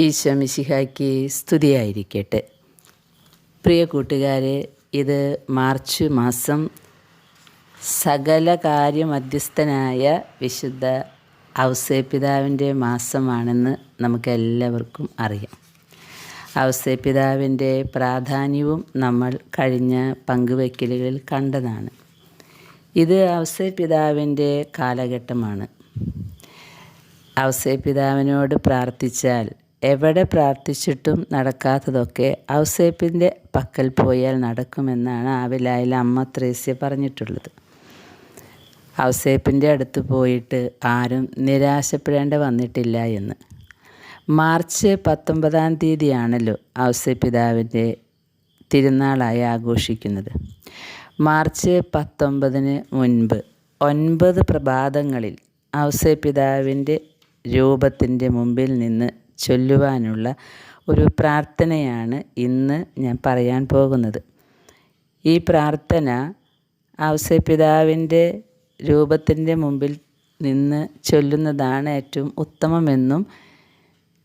ഈശോ മിശിഹായ്ക്ക് സ്തുതിയായിരിക്കട്ടെ. പ്രിയ കൂട്ടുകാരെ ഇത് മാർച്ച് മാസം സകല കാര്യമധ്യസ്ഥനായ വിശുദ്ധ ഔസേപിതാവിന്റെ മാസമാണെന്ന് നമുക്കെല്ലാവർക്കും അറിയാം. ഔസേപിതാവിന്റെ പ്രാധാന്യവും നമ്മൾ കഴിഞ്ഞ പങ്കുവയ്ക്കലുകളിൽ കണ്ടതാണ്. ഇത് ഔസേപിതാവിന്റെ കാലഘട്ടമാണ്. ഔസേപിതാവിനോട് പ്രാർത്ഥിച്ചാൽ എവിടെ പ്രാർത്ഥിച്ചിട്ടും നടക്കാത്തതൊക്കെ ഔസേപ്പിന്റെ പക്കൽ പോയാൽ നടക്കുമെന്നാണ് ആവിലായിലെ അമ്മ ത്രേസ്യ പറഞ്ഞിട്ടുള്ളത്. ഔസേപ്പിന്റെ അടുത്ത് പോയിട്ട് ആരും നിരാശപ്പെടേണ്ട വന്നിട്ടില്ല എന്ന്. മാർച്ച് പത്തൊമ്പതാം തീയതിയാണല്ലോ ഔസേപ്പിതാവിന്റെ തിരുനാളായി ആഘോഷിക്കുന്നത്. മാർച്ച് പത്തൊമ്പതിന് മുൻപ് ഒൻപത് പ്രഭാതങ്ങളിൽ ഔസേപ്പിതാവിന്റെ രൂപത്തിന്റെ മുമ്പിൽ നിന്ന് ചൊല്ലുവാനുള്ള ഒരു പ്രാർത്ഥനയാണ് ഇന്ന് ഞാൻ പറയാൻ പോകുന്നത്. ഈ പ്രാർത്ഥന ഔസേപ്പിതാവിന്റെ രൂപത്തിന്റെ മുമ്പിൽ നിന്ന് ചൊല്ലുന്നതാണ് ഏറ്റവും ഉത്തമമെന്നും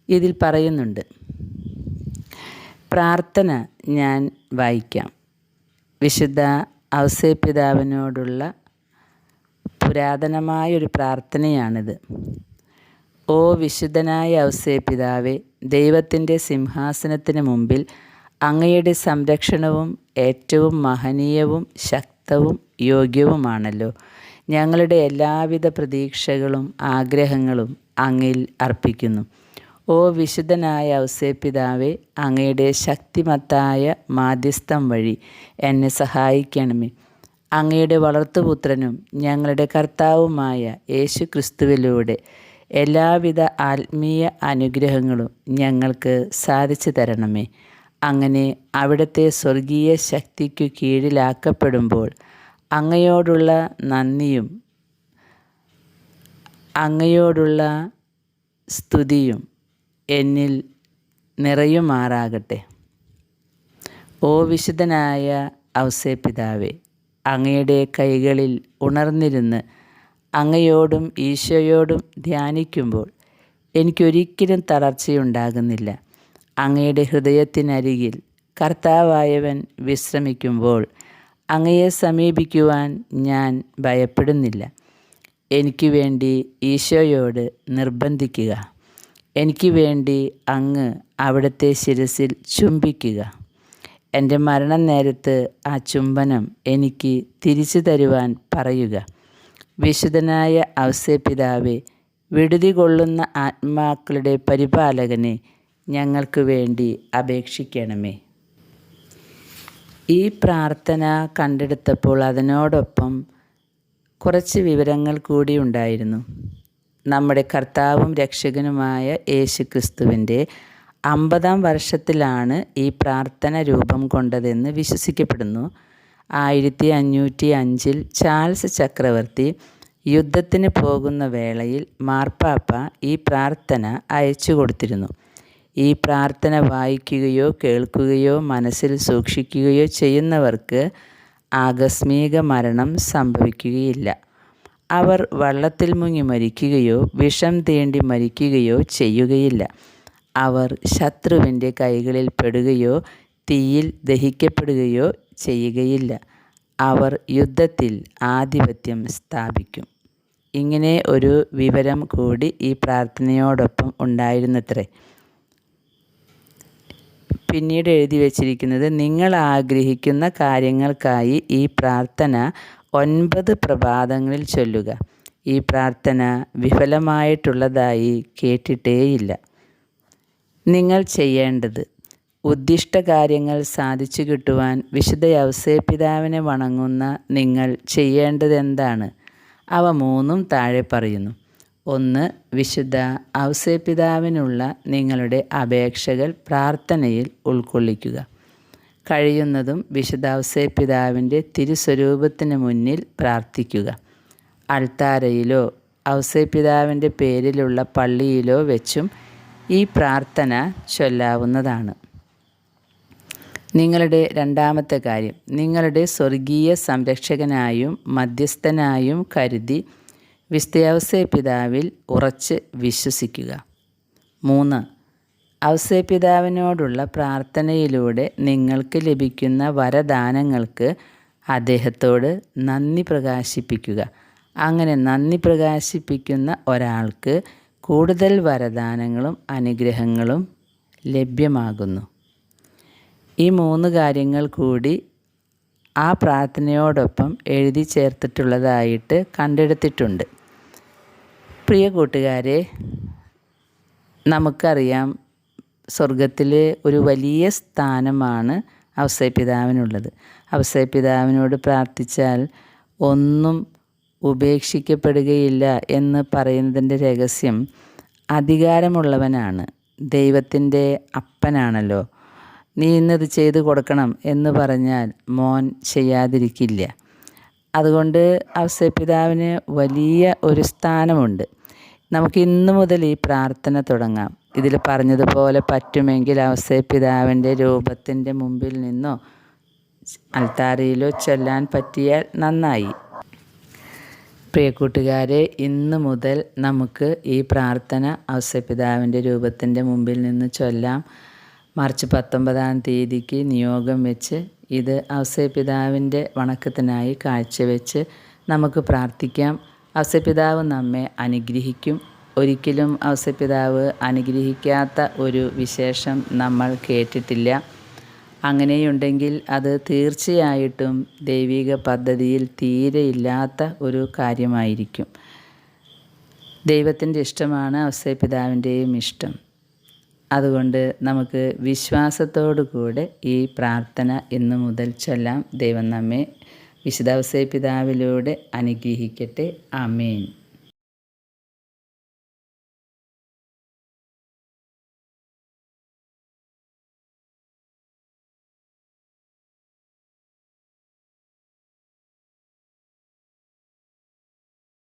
ഇതിൽ പറയുന്നുണ്ട്. പ്രാർത്ഥന ഞാൻ വായിക്കാം. വിശുദ്ധ ഔസേപ്പിതാവിനോടുള്ള പുരാതനമായൊരു പ്രാർത്ഥനയാണിത്. ഓ വിശുദ്ധനായ ഔസേപിതാവെ ദൈവത്തിന്റെ സിംഹാസനത്തിന് മുമ്പിൽ അങ്ങയുടെ സംരക്ഷണവും ഏറ്റവും മഹനീയവും ശക്തവും യോഗ്യവുമാണല്ലോ. ഞങ്ങളുടെ എല്ലാവിധ പ്രതീക്ഷകളും ആഗ്രഹങ്ങളും അങ്ങയിൽ അർപ്പിക്കുന്നു. ഓ വിശുദ്ധനായ ഔസേപിതാവെ അങ്ങയുടെ ശക്തിമത്തായ മാധ്യസ്ഥം വഴി എന്നെ സഹായിക്കണമേ. അങ്ങയുടെ വളർത്തുപുത്രനും ഞങ്ങളുടെ കർത്താവുമായ യേശു ക്രിസ്തുവിലൂടെ എല്ലാവിധ ആത്മീയ അനുഗ്രഹങ്ങളും ഞങ്ങൾക്ക് സാധിച്ചു തരണമേ. അങ്ങനെ അവിടുത്തെ സ്വർഗീയ ശക്തിക്കു കീഴിലാക്കപ്പെടുമ്പോൾ അങ്ങയോടുള്ള നന്ദിയും അങ്ങയോടുള്ള സ്തുതിയും എന്നിൽ നിറയുമാറാകട്ടെ. ഓ വിശുദ്ധനായ ഔസേപിതാവേ അങ്ങയുടെ കൈകളിൽ ഉണർന്നിരുന്ന് അങ്ങയോടും ഈശോയോടും ധ്യാനിക്കുമ്പോൾ എനിക്കൊരിക്കലും തളർച്ചയുണ്ടാകുന്നില്ല. അങ്ങയുടെ ഹൃദയത്തിനരികിൽ കർത്താവായവൻ വിശ്രമിക്കുമ്പോൾ അങ്ങയെ സമീപിക്കുവാൻ ഞാൻ ഭയപ്പെടുന്നില്ല. എനിക്ക് വേണ്ടി ഈശോയോട് നിർബന്ധിക്കുക. എനിക്ക് വേണ്ടി അങ്ങ് അവിടുത്തെ ശിരസിൽ ചുംബിക്കുക. എന്റെ മരണ നേരത്ത് ആ ചുംബനം എനിക്ക് തിരിച്ചു തരുവാൻ പറയുക. വിശുദ്ധനായ ഔസേപിതാവെ വിടുതി കൊള്ളുന്ന ആത്മാക്കളുടെ പരിപാലകനെ ഞങ്ങൾക്ക് വേണ്ടി അപേക്ഷിക്കണമേ. ഈ പ്രാർത്ഥന കണ്ടെടുത്തപ്പോൾ അതിനോടൊപ്പം കുറച്ച് വിവരങ്ങൾ കൂടി ഉണ്ടായിരുന്നു. നമ്മുടെ കർത്താവും രക്ഷകനുമായ യേശു ക്രിസ്തുവിന്റെ അമ്പതാം വർഷത്തിലാണ് ഈ പ്രാർത്ഥന രൂപം കൊണ്ടതെന്ന് വിശ്വസിക്കപ്പെടുന്നു. ആയിരത്തി അഞ്ഞൂറ്റി അഞ്ചിൽ ചാൾസ് ചക്രവർത്തി യുദ്ധത്തിന് പോകുന്ന വേളയിൽ മാർപ്പാപ്പ ഈ പ്രാർത്ഥന അയച്ചു കൊടുത്തിരുന്നു. ഈ പ്രാർത്ഥന വായിക്കുകയോ കേൾക്കുകയോ മനസ്സിൽ സൂക്ഷിക്കുകയോ ചെയ്യുന്നവർക്ക് ആകസ്മിക മരണം സംഭവിക്കുകയില്ല. അവർ വള്ളത്തിൽ മുങ്ങി മരിക്കുകയോ വിഷം തീണ്ടി മരിക്കുകയോ ചെയ്യുകയില്ല. അവർ ശത്രുവിന്റെ കൈകളിൽ പെടുകയോ തീയിൽ ദഹിക്കപ്പെടുകയോ ചെയ്യുകയില്ല. അവർ യുദ്ധത്തിൽ ആധിപത്യം സ്ഥാപിക്കും. ഇങ്ങനെ ഒരു വിവരം കൂടി ഈ പ്രാർത്ഥനയോടൊപ്പം ഉണ്ടായിരുന്നത്രേ. പിന്നീട് എഴുതി വച്ചിരിക്കുന്നത് നിങ്ങൾ ആഗ്രഹിക്കുന്ന കാര്യങ്ങൾക്കായി ഈ പ്രാർത്ഥന ഒൻപത് പ്രഭാതങ്ങളിൽ ചൊല്ലുക. ഈ പ്രാർത്ഥന വിഫലമായിട്ടുള്ളതായി കേട്ടിട്ടേയില്ല. നിങ്ങൾ ചെയ്യേണ്ടത് ഉദ്ദിഷ്ട കാര്യങ്ങൾ സാധിച്ചു കിട്ടുവാൻ വിശുദ്ധ യവസേപിതാവിനെ വണങ്ങുന്ന നിങ്ങൾ ചെയ്യേണ്ടതെന്താണ്? അവ മൂന്നും താഴെ പറയുന്നു. ഒന്ന് വിശുദ്ധ ഔസേപിതാവിനുള്ള നിങ്ങളുടെ അപേക്ഷകൾ പ്രാർത്ഥനയിൽ ഉൾക്കൊള്ളിക്കുക. കഴിയുന്നതും വിശുദ്ധ ഔസേപിതാവിന്റെ തിരുസ്വരൂപത്തിന് മുന്നിൽ പ്രാർത്ഥിക്കുക. അൾത്താരയിലോ ഔസേപിതാവിന്റെ പേരിലുള്ള പള്ളിയിലോ വെച്ചും ഈ പ്രാർത്ഥന ചൊല്ലാവുന്നതാണ്. നിങ്ങളുടെ രണ്ടാമത്തെ കാര്യം നിങ്ങളുടെ സ്വർഗീയ സംരക്ഷകനായും മധ്യസ്ഥനായും കരുതി വിസ്തയവസേ പിതാവിൽ ഉറച്ച് വിശ്വസിക്കുക. മൂന്ന് ഔസേപിതാവിനോടുള്ള പ്രാർത്ഥനയിലൂടെ നിങ്ങൾക്ക് ലഭിക്കുന്ന വരദാനങ്ങൾക്ക് അദ്ദേഹത്തോട് നന്ദി പ്രകാശിപ്പിക്കുക. അങ്ങനെ നന്ദി പ്രകാശിപ്പിക്കുന്ന ഒരാൾക്ക് കൂടുതൽ വരദാനങ്ങളും അനുഗ്രഹങ്ങളും ലഭ്യമാകുന്നു. ഈ മൂന്ന് കാര്യങ്ങൾ കൂടി ആ പ്രാർത്ഥനയോടൊപ്പം എഴുതി ചേർത്തിട്ടുള്ളതായിട്ട് കണ്ടെടുത്തിട്ടുണ്ട്. പ്രിയ കൂട്ടുകാരെ നമുക്കറിയാം സ്വർഗത്തിൽ ഒരു വലിയ സ്ഥാനമാണ് അവസരപിതാവിനുള്ളത് അവസരപിതാവിനോട് പ്രാർത്ഥിച്ചാൽ ഒന്നും ഉപേക്ഷിക്കപ്പെടുകയില്ല എന്ന് പറയുന്നതിന്റെ രഹസ്യം അധികാരമുള്ളവനാണ്. ദൈവത്തിന്റെ അപ്പനാണല്ലോ. നീ ഇന്നത് ചെയ്തു കൊടുക്കണം എന്ന് പറഞ്ഞാൽ മോൻ ചെയ്യാതിരിക്കില്ല. അതുകൊണ്ട് അവസരപിതാവിന് വലിയ ഒരു സ്ഥാനമുണ്ട്. നമുക്ക് ഇന്ന് മുതൽ ഈ പ്രാർത്ഥന തുടങ്ങാം. ഇതിൽ പറഞ്ഞതുപോലെ പറ്റുമെങ്കിൽ അവസരപിതാവിന്റെ രൂപത്തിന്റെ മുമ്പിൽ നിന്നോ അൽത്താരയിലോ ചൊല്ലാൻ പറ്റിയാൽ നന്നായി. പ്രിയ കൂട്ടുകാരെ ഇന്ന് മുതൽ നമുക്ക് ഈ പ്രാർത്ഥന അവസപിതാവിന്റെ രൂപത്തിന്റെ മുമ്പിൽ നിന്ന് ചൊല്ലാം. മാർച്ച് പത്തൊമ്പതാം തീയതിക്ക് നിയോഗം വെച്ച് ഇത് അവസരപിതാവിന്റെ വണക്കത്തിനായി കാഴ്ചവെച്ച് നമുക്ക് പ്രാർത്ഥിക്കാം. അവസരപിതാവ് നമ്മെ അനുഗ്രഹിക്കും. ഒരിക്കലും അവസരപിതാവ് അനുഗ്രഹിക്കാത്ത ഒരു വിശേഷം നമ്മൾ കേട്ടിട്ടില്ല. അങ്ങനെയുണ്ടെങ്കിൽ അത് തീർച്ചയായിട്ടും ദൈവിക പദ്ധതിയിൽ തീരെ ഇല്ലാത്ത ഒരു കാര്യമായിരിക്കും. ദൈവത്തിന്റെ ഇഷ്ടമാണ് അവസരപിതാവിന്റെയും ഇഷ്ടം. അതുകൊണ്ട് നമുക്ക് വിശ്വാസത്തോടു കൂടെ ഈ പ്രാർത്ഥന ഇന്നു മുതൽ ചൊല്ലാം. ദൈവം നമ്മെ വിശുദ്ധ പിതാവിലൂടെ അനുഗ്രഹിക്കട്ടെ. ആമേൻ.